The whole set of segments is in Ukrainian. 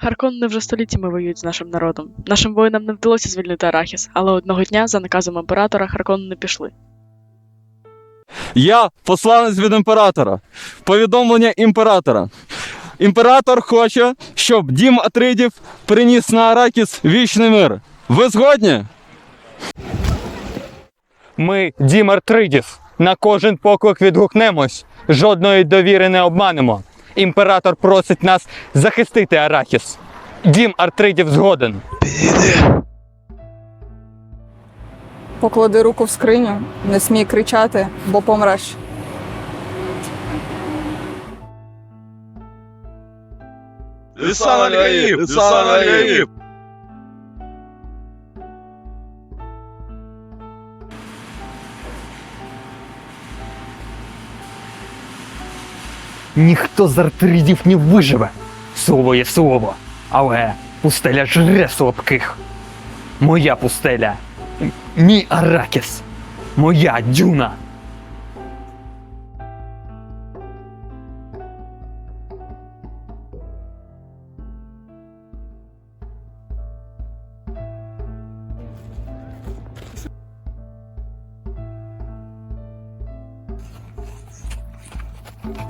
Гарконни вже століттями воюють з нашим народом. Нашим воїнам не вдалося звільнити Арахіс, але одного дня, за наказом імператора, Харконни пішли. Я посланець від імператора. Повідомлення імператора. Імператор хоче, щоб дім Атридів приніс на Аракіс вічний мир. Ви згодні? Ми, дім Артридів, на кожен поклик відгукнемось, жодної довіри не обманемо. Імператор просить нас захистити Арахіс. Дім Артридів згоден. Поклади руку в скриню, не смій кричати, бо помреш. Лисан Аль-Гаиб! Лисан! Ніхто з Артридів не виживе. Слово є слово, але пустеля жре слабких. Моя пустеля. Мій Аракіс. Моя дюна.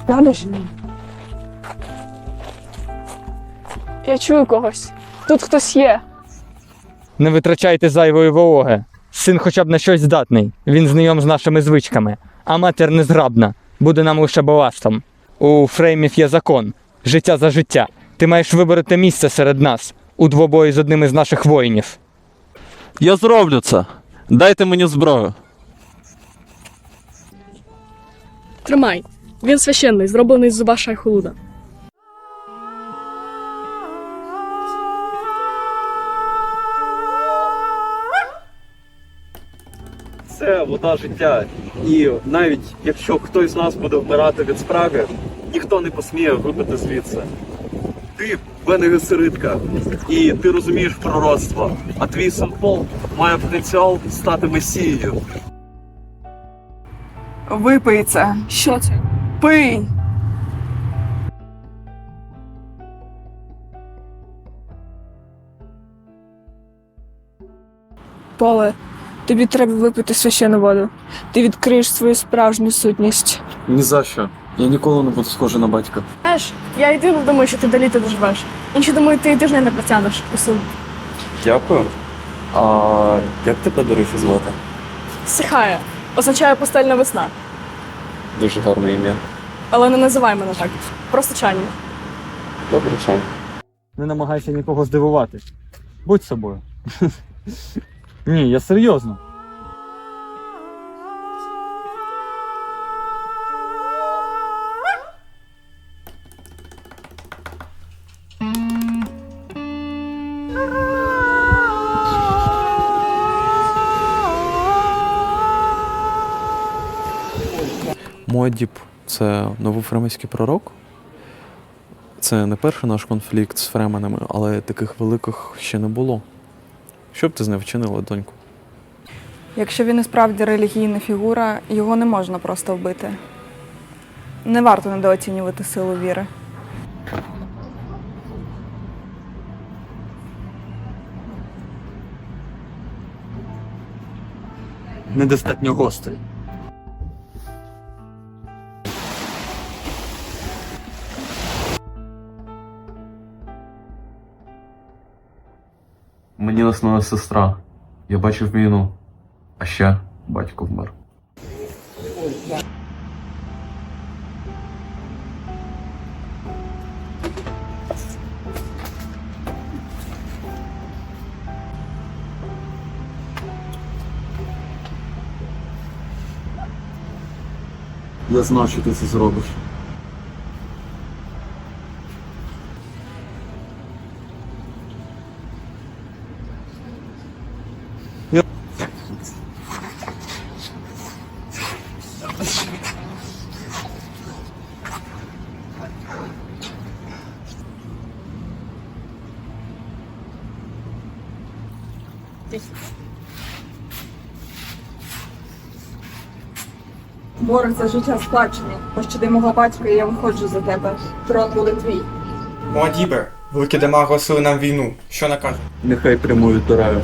Глянеш? Я чую когось. Тут хтось є. Не витрачайте зайвої вологи. Син хоча б на щось здатний. Він знайом з нашими звичками. А матір незграбна, буде нам лише баластом. У фреймів є закон життя за життя. Ти маєш вибороти місце серед нас у двобої з одним із наших воїнів. Я зроблю це. Дайте мені зброю. Тримай. Він священний, зроблений з зуба Шайхулуда. Це вода життя. І навіть якщо хтось з нас буде вмирати від спраги, ніхто не посміє вибити звідси. Ти Бенегесеритка, і ти розумієш пророцтво, а твій син Пол має потенціал стати месією. Випий це. Що це? Пий! Поле, тобі треба випити священну воду. Ти відкриєш свою справжню сутність. Ні за що. Я ніколи не буду схожий на батька. Знаєш, я єдине думаю, що ти до літа доживеш. Інші думають, ти і тижня не протягнеш у силу. Дякую. А як тебе, до речі, звати? Сихає. Означає пустельна весна. Дуже гарне ім'я. Але не називай мене так. Просто чані. Добре, чай. Не намагайся нікого здивувати. Будь собою. Ні, я серйозно. Модіб це новофремейський пророк. Це не перший наш конфлікт з фременами, але таких великих ще не було. Що б ти з ним вчинила, доньку? Якщо він і справді релігійна фігура, його не можна просто вбити. Не варто недооцінювати силу віри. Недостатньо гостей. Мені наснилася сестра. Я бачив війну, а ще батько вмер. Я знав, що ти це зробиш. Борг за життя сплачений. Пощади мого батька, і я виходжу за тебе. Трон буде твій. Муадібер, Великі дома оголосили нам війну. Що накаже? Нехай прямують до раю.